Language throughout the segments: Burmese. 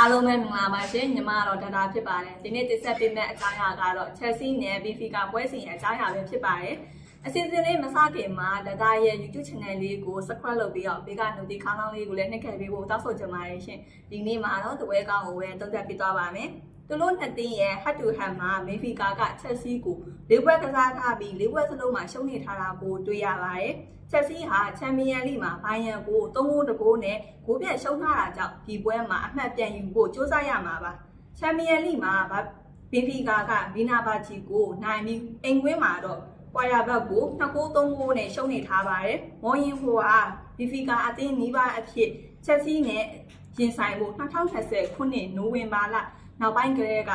အားလုံးပဲမင်္ဂလာပါရှင်ညီမကတော့ဒါဒါဖြစ်ပါတယ်ဒီနေ့တင်ဆက်ပေးမယ့်အကြောင်းအရာကတော့ Chelsea နဲ့ Benfica ပွဲစဉ်ရဲ့အကြောင်းအရာပဲဖြစ်ပါတယ် အစီအစဉ်လေးမစခင်မှာဒါဒါရဲ့ YouTube channel လေးကို subscribe လုပ်ပြီးတော့ဘေးက notification ခေါင်းလောင်းလေးကိုလည်းနှိပ်ခဲ့ပေးဖို့တောင်းဆိုချင်ပါတယ်ရှင်ဒီနေ့မှာတော့တပွဲကောင်းကိုပဲတုံ့တက်ပြသွားပါမယ်သူတို့နှစ်သင်းရဲ့ head to head မှာ Benfica က Chelsea ကိုလေးပွဲကစားထားပြီးလေးပွဲစလုံးမှာရှုံးနေထားတာကိုတွေ့ရပါတယ်ချက်စီဟာချန်ပီယံလိမှာဘိုင်ယန်ကို3ဂိုးတကိုးနဲ့ဂိုးပြတ်ရှုံးထားတာကြောင့်ဒီပွဲမှာအမှတ်ပြန်ယူဖို့ကြိုးစားရမှာပါချန်ပီယံလိမှာဘင်ဖီကာကဗီနာဘာချီကိုနိုင်ပြီးအိမ်ကွင်းမှာတော့ ပွာယာဘက်ကို2ဂိုး3ဂိုးနဲ့ရှုံးနေထားပါတယ်မော်ရင်ဟိုဟာဘီဖီကာအသင်းနီးပါးအဖြစ်ချက်စီနဲ့ရင်ဆိုင်ဖို့2020ခုနှစ်နိုဝင်ဘာလနောက်ပိုင်းကလေးက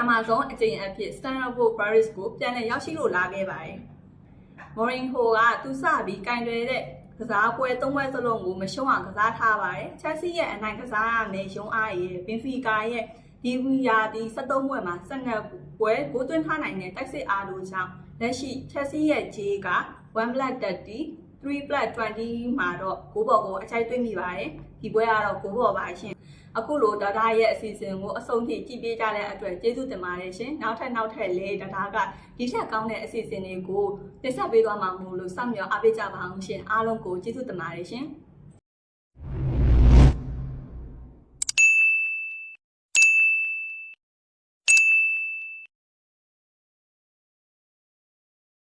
အမာဇုန်အကြိမ်အဖြစ် Stanford Paris ကိုပြန်လည်ရောက်ရှိလို့လာခဲ့ပါတယ်။မော်ရင်ဟိုကသူစပြီးကင်တွယ်တဲ့ကစားပွဲသုံးပွဲစလုံးကိုမရှုံးအောင်ကစားထားပါတယ်။ချက်စီရဲ့အနိုင်ကစားရမယ်ရုံးအားရယ်ဘင်ဖီကာရဲ့ ဒီဝီယာဒီ73ပွဲမှာ12ပွဲဂိုးသွင်းထားနိုင်တဲ့တိုက်စစ်အားတို့ကြောင့်လက်ရှိချက်စီရဲ့ဂျေးက1 black 30 3 black 20မှာတော့ဂိုးပေါ်ကိုအချိုက်သွင်းမိပါတယ်။ဒီပွဲကတော့ဂိုးပေါ်ပါရှင်။အခုလိုဒါဒါရဲ့အစီအစဉ်ကိုအဆုံးထိကြည့်ပေးကြတဲ့အတွက်ကျေးဇူးတင်ပါတယ်ရှင်။နောက်ထပ်နောက်ထပ်လေးဒါဒါကဒီထက်ကောင်းတဲ့အစီအစဉ်တွေကိုတင်ဆက်ပေးသွားမှာမို့လို့စောင့်မျှော်အားပေးကြပါအောင်ရှင်အားလုံးကိုကျေးဇူးတင်ပါတယ်ရှင်။